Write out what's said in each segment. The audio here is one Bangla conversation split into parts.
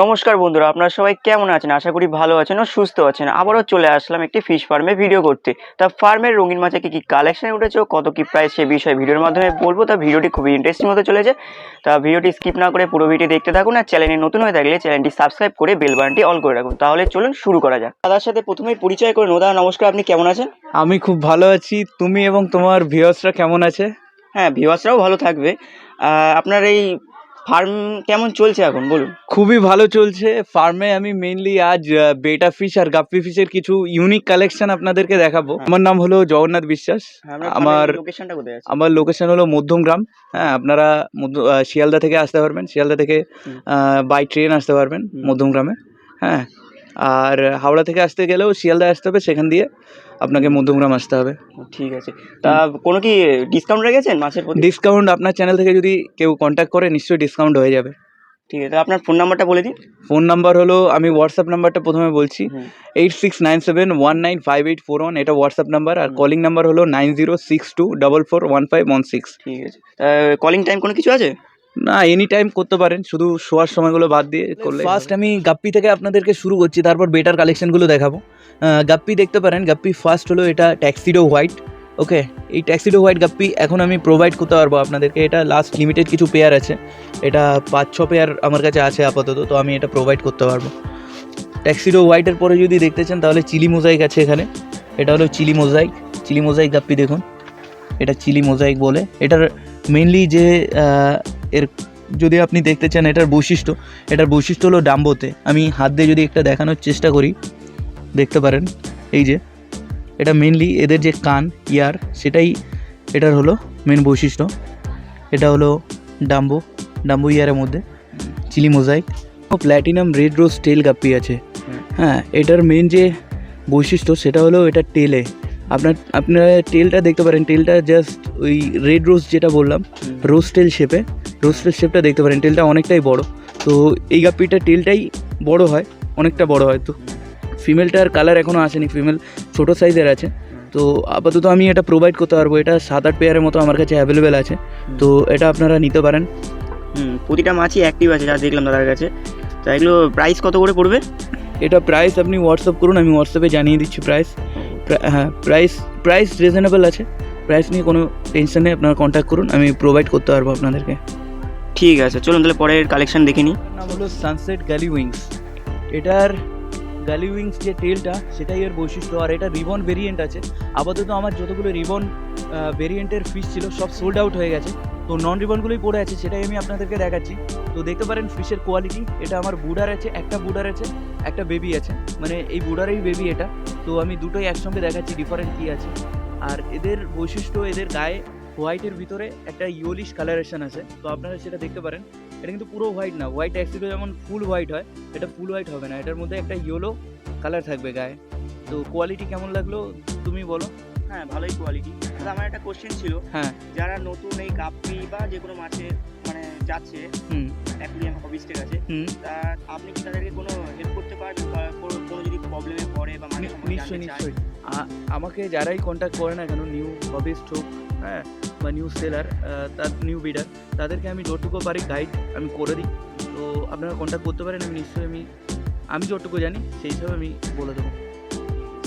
নমস্কার বন্ধুরা আপনারা সবাই কেমন আছেন? আশা করি ভালো আছেন ও সুস্থ আছেন। আবারও চলে আসলাম একটি ফিশ ফার্মে ভিডিও করতে। তা ফার্মের রঙিন মাছে কী কী কালেকশন উঠেছে কত কি প্রাইস সে বিষয়ে ভিডিওর মাধ্যমে বলব। তা ভিডিওটি খুবই ইন্টারেস্টিং হতে চলেছে। তা ভিডিওটি স্কিপ না করে পুরো ভিডিও দেখতে থাকুন আর চ্যানেলে নতুন হয়ে থাকলে চ্যানেলটি সাবস্ক্রাইব করে বেল বাটনটি অল করে রাখুন। তাহলে চলুন শুরু করা যাক। দাদার সাথে প্রথমেই পরিচয় করে নোদা নমস্কার আপনি কেমন আছেন? আমি খুব ভালো আছি। তুমি এবং তোমার ভিউয়ার্সরা কেমন আছে? হ্যাঁ ভিউয়ার্সরাও ভালো থাকবে। আপনার এই ফার্ম কেমন চলছে এখন বলুন? খুবই ভালো চলছে। ফার্মে আমি মেইনলি আজ বেটা ফিশ আর গাপ্পি ফিশের কিছু ইউনিক কালেকশন আপনাদেরকে দেখাবো। হ্যাঁ। আমার নাম হলো জগন্নাথ বিশ্বাস। আমার লোকেশনটা কোথায় আছে? আমার লোকেশন হলো মধ্যমগ্রাম হ্যাঁ আপনারা শিয়ালদা থেকে আসতে পারবেন। শিয়ালদা থেকে। বাই ট্রেন আসতে পারবেন। মধ্যমগ্রামে হ্যাঁ আর হাওড়া থেকে আসতে গেলেও শিয়ালদা আসতে হবে সেখান দিয়ে। আপনাকে মধ্যমগ্রাম আসতে হবে। ঠিক আছে। তা কোনো কি ডিসকাউন্ট রেখেছেন মাছের প্রতি? ডিসকাউন্ট আপনার চ্যানেল থেকে যদি কেউ কন্ট্যাক্ট করে নিশ্চয়ই ডিসকাউন্ট হয়ে যাবে। ঠিক আছে তা আপনার ফোন নাম্বারটা বলে দিন। ফোন নাম্বার হলো আমি হোয়াটসঅ্যাপ নাম্বারটা প্রথমে বলছি। Eight six nine seven one nine five eight four one এটা হোয়াটসঅ্যাপ নাম্বার আর কলিং নাম্বার হলো nine zero six two double four one five one six ঠিক আছে। কলিং টাইম কোনো কিছু আছে? না এনি টাইম করতে পারেন। শুধু শোয়ার সময়গুলো বাদ দিয়ে করলে ফার্স্ট আমি গাপ্পি থেকে আপনাদেরকে শুরু করছি তারপর বেটার কালেকশনগুলো দেখাবো। গাপ্পি দেখতে পারেন গাপ্পি ফার্স্ট হলো এটা ট্যাক্সিডো হোয়াইট ওকে এই ট্যাক্সিডো হোয়াইট গাপ্পি এখন আমি প্রোভাইড করতে পারব আপনাদেরকে। এটা লাস্ট লিমিটেড কিছু পেয়ার আছে। এটা পাঁচ ছ পেয়ার আমার কাছে আছে আপাতত তো আমি এটা প্রোভাইড করতে পারব। ট্যাক্সিডো হোয়াইটের পরে যদি দেখতে চান তাহলে চিলি মোজাইক আছে এখানে। এটা হলো chili mosaic chili mosaic guppy দেখুন। এটা চিলি মোজাইক বলে। এটার মেনলি যে এর যদি আপনি দেখতে চান এটার বৈশিষ্ট্য এটার বৈশিষ্ট্য হলো ডাম্বোতে। আমি হাত দিয়ে যদি একটা দেখানোর চেষ্টা করি, দেখতে পারেন, এই যে, এটা মেনলি এদের যে কান, ইয়ার, সেটাই এটার হলো মেন বৈশিষ্ট্য। এটা হলো ডাম্বো ডাম্বো ইয়ারের মধ্যে, chilli mosaic. Platinum red rose tail guppy আছে। হ্যাঁ এটার মেন যে বৈশিষ্ট্য, সেটা হলো এটা টেলে আপনার, আপনারা টেলটা দেখতে পারেন টেলটা জাস্ট ওই রেড রোজ যেটা বললাম রোজ টেল শেপে রোজ টেল শেপটা দেখতে পারেন টেলটা অনেকটাই বড়। তো এই গাপ্পিটার টেলটাই বড় হয় অনেকটা বড় হয়। তো ফিমেলটার কালার এখনও আসেনি ফিমেল ছোটো সাইজের আছে। তো আপাতত আমি এটা প্রোভাইড করতে পারব এটা সাত আট পেয়ারের মতো আমার কাছে অ্যাভেলেবেল আছে। তো এটা আপনারা নিতে পারেন। হুম প্রতিটা মাছই অ্যাক্টিভ আছে যা দেখলাম দাদার কাছে। তা এগুলো প্রাইস কত করে পড়বে? এটা প্রাইস আপনি হোয়াটসঅ্যাপ করুন আমি হোয়াটসঅ্যাপে জানিয়ে দিচ্ছি প্রাইস হ্যাঁ প্রাইস প্রাইস রিজনেবল আছে। প্রাইস নিয়ে কোনো টেনশন নেই আপনারা কন্ট্যাক্ট করুন আমি প্রোভাইড করতে পারব আপনাদেরকে। ঠিক আছে, চলুন তাহলে পরের কালেকশন দেখে নিই। নাম হলো সানসেট গ্যালি উইংস এটার গ্যালি উইংস যে টেলটা সেটাই এর বৈশিষ্ট্য। আর এটা রিবন ভেরিয়েন্ট আছে। আপাতত আমার যতগুলো রিবন ভেরিয়েন্টের ফিস ছিল, সব সোল্ড আউট হয়ে গেছে। তো নন রিবনগুলোই পড়ে আছে, সেটাই আমি আপনাদেরকে দেখাচ্ছি। তো দেখতে পারেন ফিশের কোয়ালিটি এটা আমার বুডার আছে, একটা বুডার আছে, একটা বেবি আছে। মানে এই বুডারেই বেবি এটা। তো আমি দুটোই একসঙ্গে দেখাচ্ছি ডিফারেন্ট কী আছে। আর এদের বৈশিষ্ট্য, এদের গায়ে হোয়াইটের ভিতরে একটা ইয়োলিশ কালারেশন আছে। তো আপনারা সেটা দেখতে পারেন। এটা কিন্তু পুরো হোয়াইট না হোয়াইট অ্যাক্সিডো যেমন ফুল হোয়াইট হয় এটা ফুল হোয়াইট হবে না। এটার মধ্যে একটা ইয়েলো কালার থাকবে গায়ে। তো কোয়ালিটি কেমন লাগল তুমি বলো? হ্যাঁ ভালোই কোয়ালিটি। আমার একটা কোশ্চেন ছিল। হ্যাঁ। যারা নতুন এই কাপ্পি বা যে কোনো মাছের মানে যাচ্ছে হুম। অ্যাকুরিয়াম হবিস্টের কাছে হুম। তা আপনি কি তাদেরকে কোনো হেল্প করতে পারবেন কোনো কোনো যদি প্রবলেমে পড়ে বা মানে নিশ্চয়ই নিশ্চয়ই। আমাকে যারাই কন্ট্যাক্ট করে না কেন নিউ হবিস্ট হোক হ্যাঁ বা নিউ সেলার তার নিউ বিডার তাদেরকে আমি যতটুকু পারি গাইড আমি করে দিই। তো আপনারা কন্ট্যাক্ট করতে পারেন আমি নিশ্চয়ই আমি আমি যতটুকু জানি সেই হিসাবে আমি বলে দেবো।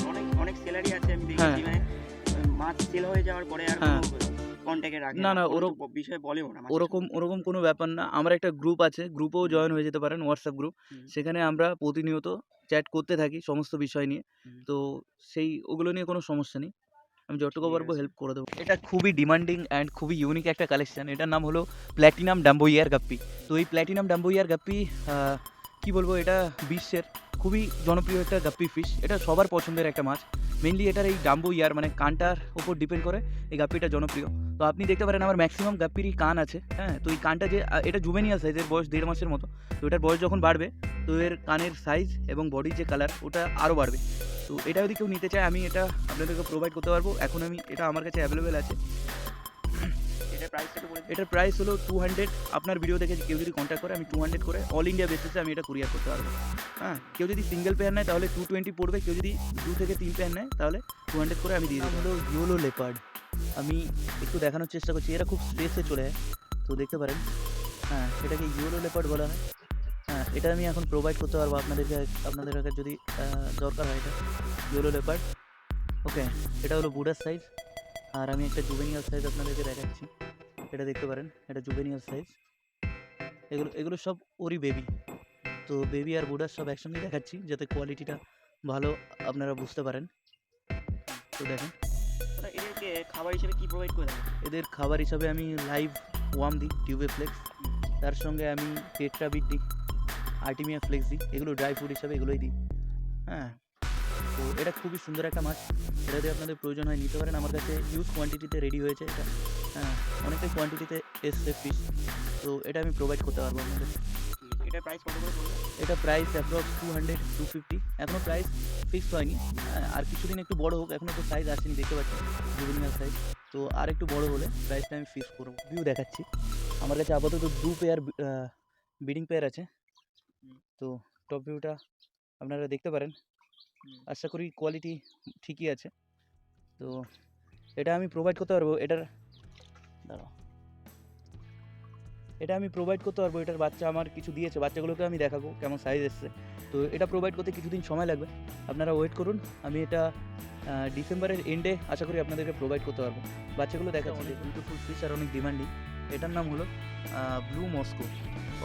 অনেক অনেক সেলারি আছে আমি হ্যাঁ। দেখেছি মানে মাছ সেল হয়ে যাওয়ার পরে আর হ্যাঁ। না, না, ওরকম- বিষয়ে বলেও না ওরকম ওরকম কোনো ব্যাপার না। আমার একটা গ্রুপ আছে গ্রুপেও জয়েন হয়ে যেতে পারেন হোয়াটসঅ্যাপ গ্রুপ সেখানে আমরা প্রতিনিয়ত চ্যাট করতে থাকি সমস্ত বিষয় নিয়ে। তো সেই ওগুলো নিয়ে কোনো সমস্যা নেই। আমি যতটুকু পারব হেল্প করে দেবো। এটা খুবই ডিমান্ডিং অ্যান্ড খুবই ইউনিক একটা কালেকশন এটার নাম হলো প্ল্যাটিনাম ডাম্বোইয়ার গাপ্পি তো এই প্ল্যাটিনাম ডাম্বোইয়ার গাপ্পি আহ, কি বলব এটা? বিশ্বের খুবই জনপ্রিয় একটা গাপ্পি ফিশ এটা সবার পছন্দের একটা মাছ। মেনলি এটার এই ডাম্বো ইয়ার মানে কানটার ওপর ডিপেন্ড করে এই গাপ্পিটা জনপ্রিয়। তো আপনি দেখতে পারেন আমার ম্যাক্সিমাম গাপ্পিরই কান আছে হ্যাঁ? তো এই কানটা যে এটা জুবেনিয়াল সাইজের বয়স দেড় মাসের মতো। তো এটার বয়স যখন বাড়বে তো এর কানের সাইজ এবং বডির যে কালার ওটা আরও বাড়বে। তো এটা যদি কেউ নিতে চায় আমি এটা আপনাদেরকে প্রোভাইড করতে পারব। এখন আমি এটা আমার কাছে অ্যাভেলেবেল আছে। এটার প্রাইস এটার প্রাইস হলো টু হান্ড্রেড আপনার ভিডিও দেখে কেউ যদি কন্ট্যাক্ট করে আমি টু হান্ড্রেড করে অল ইন্ডিয়া বেসিসে আমি এটা কুরিয়ার করতে পারব। হ্যাঁ কেউ যদি সিঙ্গেল পেয়ার নেয় তাহলে টু টোয়েন্টি পড়বে। কেউ যদি দু থেকে তিন পেয়ার নেয় তাহলে টু হান্ড্রেড করে আমি দিয়ে দিলাম হলো ইয়োলো লেপার্ড আমি একটু দেখানোর চেষ্টা করছি। এরা খুব স্পেসে চলে যায়। তো দেখতে পারেন। হ্যাঁ এটাকে ইয়োলো লেপার্ড বলা হ্যাঁ। এটা আমি এখন প্রোভাইড করতে পারব আপনাদেরকে আপনাদের কাছে যদি দরকার হয় এটা। ইয়েলো লেপার্ড ওকে এটা হলো বুডার সাইজ আর আমি একটা জুবেনিয়াল সাইজ আপনাদেরকে দেখাচ্ছি। এটা দেখতে পারেন এটা জুবেনিয়াল সাইজ এগুলো এগুলো সব ওরই বেবি তো বেবি আর বুডার সব একসঙ্গে দেখাচ্ছি যাতে কোয়ালিটিটা ভালো আপনারা বুঝতে পারেন। তো দেখেন। এদেরকে খাবার হিসেবে কি প্রোভাইড করে এদের খাবার হিসাবে আমি লাইভ ওয়াম দিই টিউবে ফ্লেক্স তার সঙ্গে আমি টেট্রা বিট দিই। আর্টিমিয়া ফ্লেক্স দিই এগুলো ড্রাই ফ্রুট হিসাবে এগুলোই দিই। হ্যাঁ তো এটা খুবই সুন্দর একটা মাছ। এটা যদি আপনাদের প্রয়োজন হয় নিতে পারেন। আমার কাছে ইউজ কোয়ান্টিটিতে রেডি হয়েছে এটা। হ্যাঁ অনেকটাই কোয়ান্টিটিতে এসছে ফিস তো এটা আমি প্রোভাইড করতে পারব আপনাদের। এটা প্রাইস কত করে এটা price approx two hundred two fifty এখনও প্রাইস ফিক্সড হয়নি। হ্যাঁ, আর কিছুদিন একটু বড় হোক এখনও তো সাইজ আসেনি দেখতে পাচ্ছেন জুবিনিয়াল সাইজ তো আর একটু বড় হলে প্রাইসটা আমি ফিক্স করব। ভিউ দেখাচ্ছি। আমার কাছে আপাতত দু পেয়ার বিডিং পেয়ার আছে। তো টপ ভিউটা আপনারা দেখতে পারেন। আশা করি কোয়ালিটি ঠিকই আছে। তো এটা আমি প্রোভাইড করতে পারব এটার দাঁড়াও। এটা আমি প্রোভাইড করতে পারব এটার বাচ্চা আমার কিছু দিয়েছে বাচ্চাগুলোকে আমি দেখাবো কেমন সাইজ এসছে। তো এটা প্রোভাইড করতে কিছুদিন সময় লাগবে। আপনারা ওয়েট করুন আমি এটা ডিসেম্বরের এন্ডে আশা করি আপনাদেরকে প্রোভাইড করতে পারব। বাচ্চাগুলো দেখাচ্ছি। অনেক বিউটিফুল ফিশ আর অনেক ডিমান্ডিং এটার নাম হলো ব্লু মস্কো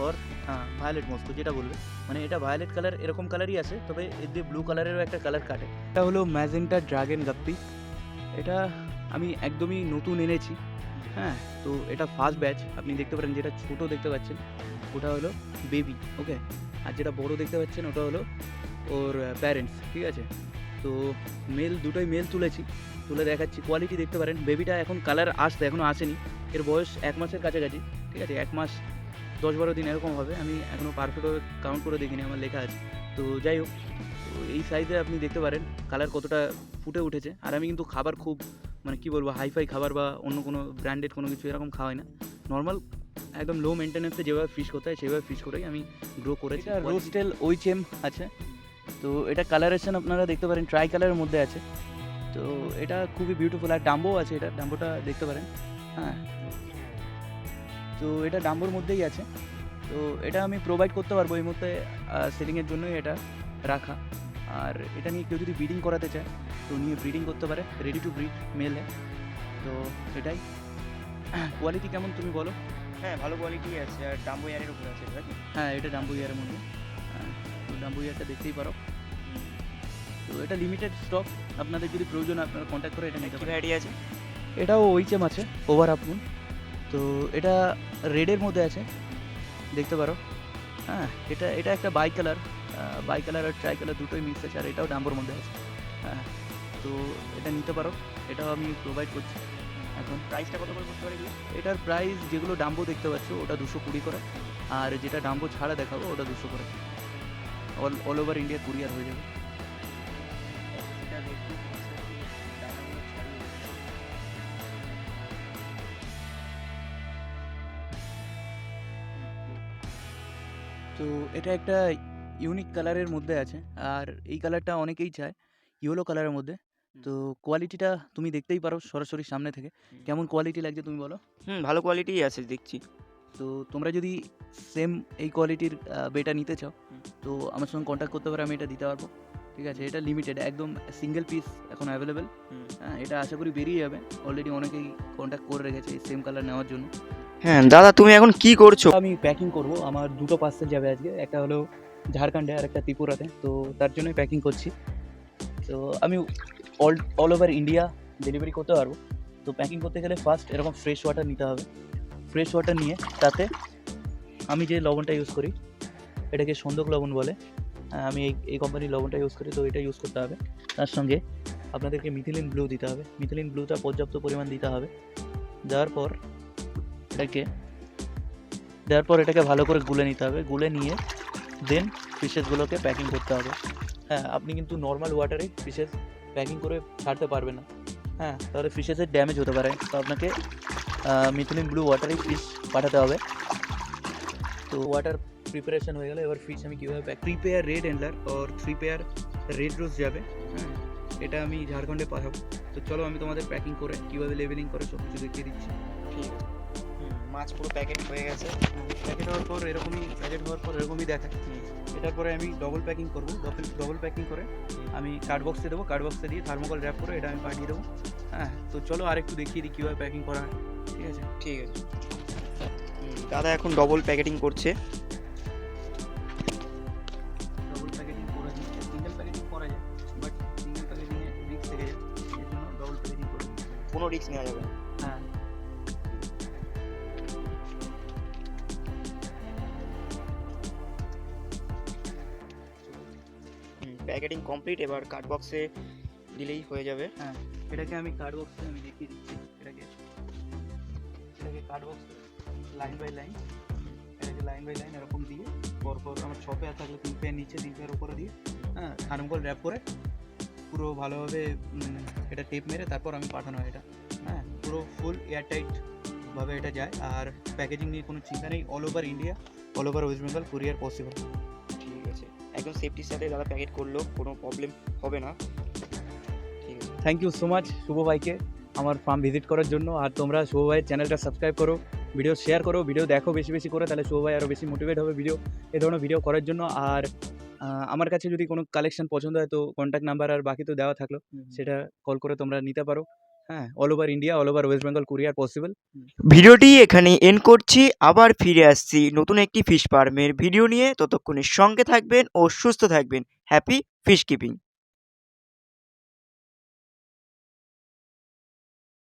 অর হ্যাঁ ভায়োলেট মস্কো যেটা বলবে। মানে এটা ভায়োলেট কালার এরকম কালারই আছে, তবে এর দিয়ে ব্লু কালারেরও একটা কালার কাটে। এটা হলো ম্যাজেন্টা ড্রাগন গাপ্পি এটা আমি একদমই নতুন এনেছি হ্যাঁ তো এটা ফার্স্ট ব্যাচ আপনি দেখতে পারেন যেটা ছোট দেখতে পাচ্ছেন। ওটা হলো বেবি ওকে আর যেটা বড় দেখতে পাচ্ছেন, ওটা হলো ওর প্যারেন্টস ঠিক আছে? তো মেল দুটোই মেল তুলেছি, তুলে দেখাচ্ছি। কোয়ালিটি দেখতে পারেন বেবিটা এখন কালার আসতে এখনও আসেনি। এর বয়স এক মাসের কাছাকাছি ঠিক আছে? এক মাস দশ বারো দিন এরকম হবে। আমি এখনও পারফেক্ট কাউন্ট করে দেখিনি আমার লেখা আছে। তো যাই হোক তো এই সাইজে আপনি দেখতে পারেন কালার কতটা ফুটে উঠেছে। আর আমি কিন্তু খাবার খুব মানে কী বলব হাইফাই খাবার বা অন্য কোনো ব্র্যান্ডেড কোনো কিছু এরকম খাওয়াই না। নর্মাল একদম লো মেনটেন্যান্সে যেভাবে ফিশ করতে হয় সেভাবে ফিশ করেই আমি গ্রো করেছি। এটা রোস্টেল ওইচেম আছে। তো এটা কালারেশন আপনারা দেখতে পারেন ট্রাই কালারের মধ্যে আছে। তো এটা খুবই বিউটিফুল আর ডাম্বো আছে এটা ডাম্বোটা দেখতে পারেন। হ্যাঁ। তো এটা ডাম্বোর মধ্যেই আছে। তো এটা আমি প্রোভাইড করতে পারব এই মুহূর্তে সেলিংয়ের জন্যই এটা রাখা। আর এটা নিয়ে কেউ যদি ব্রিডিং করাতে চায় তো নিয়ে ব্রিডিং করতে পারে রেডি টু ব্রিড মেলে তো এটাই কোয়ালিটি কেমন তুমি বলো? হ্যাঁ ভালো কোয়ালিটি আছে আর ডাম্বো ইয়ারের উপরে আছে নাকি? হ্যাঁ এটা ডাম্বু ইয়ারের মধ্যে। হ্যাঁ তো ডাম্বু ইয়ারটা দেখতেই পারো। তো এটা লিমিটেড স্টক আপনাদের যদি প্রয়োজন আপনারা কন্ট্যাক্ট করে এটা নিতে পারেন। আছে? এটাও ওইচেম আছে, ওভার আপমুন তো এটা রেডের মধ্যে আছে, দেখতে পারো। হ্যাঁ এটা এটা একটা বাই কালার বাই কালার আর ট্রাই কালার দুটোই মিক্স আছে, আর এটাও ডাম্বোর মধ্যে আছে। হ্যাঁ তো এটা নিতে পারো, এটাও আমি প্রোভাইড করছি। এখন প্রাইসটা কত করে করতে পারে এটার প্রাইস যেগুলো ডাম্বো দেখতে পাচ্ছ, ওটা দুশো কুড়ি করে। আর যেটা ডাম্বো ছাড়া দেখাবো, ওটা দুশো করে। All all over India courier হয়ে যাবে। তো এটা একটা ইউনিক কালারের মধ্যে আছে। আর এই কালারটা অনেকেই চায় ইয়েলো কালারের মধ্যে। তো কোয়ালিটিটা তুমি দেখতেই পারো সরাসরি সামনে থেকে। কেমন কোয়ালিটি লাগছে তুমি বলো? হুম ভালো কোয়ালিটিই আছে দেখছি। তো তোমরা যদি সেম এই কোয়ালিটির বেটা নিতে চাও তো আমার সঙ্গে কন্ট্যাক্ট করতে পারো আমি এটা দিতে পারব। ঠিক আছে? এটা লিমিটেড একদম সিঙ্গেল পিস এখন অ্যাভেলেবেল হ্যাঁ এটা আশা করি বেরিয়ে যাবে। অলরেডি অনেকেই কন্ট্যাক্ট করে রেখেছে এই সেম কালার নেওয়ার জন্য। হ্যাঁ দাদা তুমি এখন কি করছ? আমি প্যাকিং করব। আমার দুটো পার্সেল যাবে আজকে। একটা হলো ঝাড়খণ্ডে আর একটা ত্রিপুরাতে। তো তার জন্যই প্যাকিং করছি। তো আমি all all over India delivery করতে পারব। তো প্যাকিং করতে গেলে ফার্স্ট এরকম ফ্রেশ ওয়াটার নিতে হবে। ফ্রেশ ওয়াটার নিয়ে তাতে আমি যে লবণটা ইউজ করি এটাকে সন্দক লবণ বলে। হ্যাঁ, আমি এই এই কোম্পানির লবণটা ইউজ করি তো এটা ইউজ করতে হবে। তার সঙ্গে আপনাদেরকে মিথিলিন ব্লু দিতে হবে। মিথিলিন ব্লুটা পর্যাপ্ত পরিমাণ দিতে হবে। দেওয়ার পর এটাকে দেওয়ার পর এটাকে ভালো করে গুলে নিতে হবে। গুলে নিয়ে দেন ফিশেসগুলোকে প্যাকিং করতে হবে। হ্যাঁ আপনি কিন্তু নর্মাল ওয়াটারে ফিশেস প্যাকিং করে ছাড়তে পারবেন না। হ্যাঁ তাহলে ফিশেসের ড্যামেজ হতে পারে। তো আপনাকে মিথিলিন ব্লু ওয়াটারে ফিশ পাঠাতে হবে। তো ওয়াটার প্রিপারেশন হয়ে গেলে। এবার ফিশ আমি কীভাবে pack three pair red endler or three pair red rose যাবে। এটা আমি ঝাড়খণ্ডে পাঠাবো। তো চলো আমি তোমাদের প্যাকিং করে কীভাবে লেভেলিং করে সব কিছু দেখিয়ে দিচ্ছি। ঠিক আছে। মাছ পুরো প্যাকেট হয়ে গেছে। প্যাকেট হওয়ার পর এরকমই প্যাকেট হওয়ার পর এরকমই দেখায় এটার পরে আমি ডবল প্যাকিং করব ডবল ডবল প্যাকিং করে আমি কার্ড বক্সে দেবো কার্ড বক্সে দিয়ে থার্মোকল র্যাপ করে এটা আমি পাঠিয়ে দেবো। হ্যাঁ তো চলো আর একটু দেখিয়ে দিই কীভাবে প্যাকিং করা হয়। ঠিক আছে? ঠিক আছে। দাদা এখন ডবল প্যাকেটিং করছে। ডবল প্যাকেজিং করা যায় সিঙ্গেল প্যাকেজিং করা যায় বাট সিঙ্গেল রিস্ক থেকে যায়। এর জন্য ডবল করে কোনো রিস্ক নেওয়া যাবে না। প্যাকেটিং কমপ্লিট এবার কার্ড বক্সে দিলেই হয়ে যাবে। হ্যাঁ এটাকে আমি কার্ড বক্সে আমি দেখিয়ে দিচ্ছি। এটাকে এটাকে card box line by line এটাকে লাইন বাই লাইন এরকম দিয়ে পরপর আমার ছ পেয়ার থাকলে তিন পেয়ার নিচে, তিন পেয়ার উপরে দিয়ে হ্যাঁ থার্মোকল র্যাপ করে পুরো ভালোভাবে এটা টেপ মেরে তারপর আমি পাঠানো এটা। হ্যাঁ পুরো ফুল এয়ার টাইট ভাবে এটা যায়। আর প্যাকেজিং নিয়ে কোনো চিন্তা নেই। All over India all over West Bengal courier possible একদম সেফটির সাথে দাদা প্যাকেট করল কোনো প্রবলেম হবে না। ঠিক আছে। Thank you so much Shubho ভাইকে আমার ফার্ম ভিজিট করার জন্য। আর তোমরা শুভ ভাইয়ের চ্যানেলটা সাবস্ক্রাইব করো ভিডিও শেয়ার করো ভিডিও দেখো বেশি বেশি করে তাহলে শুভ ভাই আরও বেশি মোটিভেট হবে ভিডিও এ ধরনের ভিডিও করার জন্য। আর আমার কাছে যদি কোনো কালেকশন পছন্দ হয় তো কন্ট্যাক্ট নাম্বার আর বাকি তো দেওয়া থাকল সেটা কল করে তোমরা নিতে পারো। হ্যাঁ all over India all over West Bengal courier possible ভিডিওটি এখানে এন্ড করছি আবার ফিরে আসছি নতুন একটি ফিশ ফার্মের ভিডিও নিয়ে। ততক্ষণে সঙ্গে থাকবেন ও সুস্থ থাকবেন। Happy fish keeping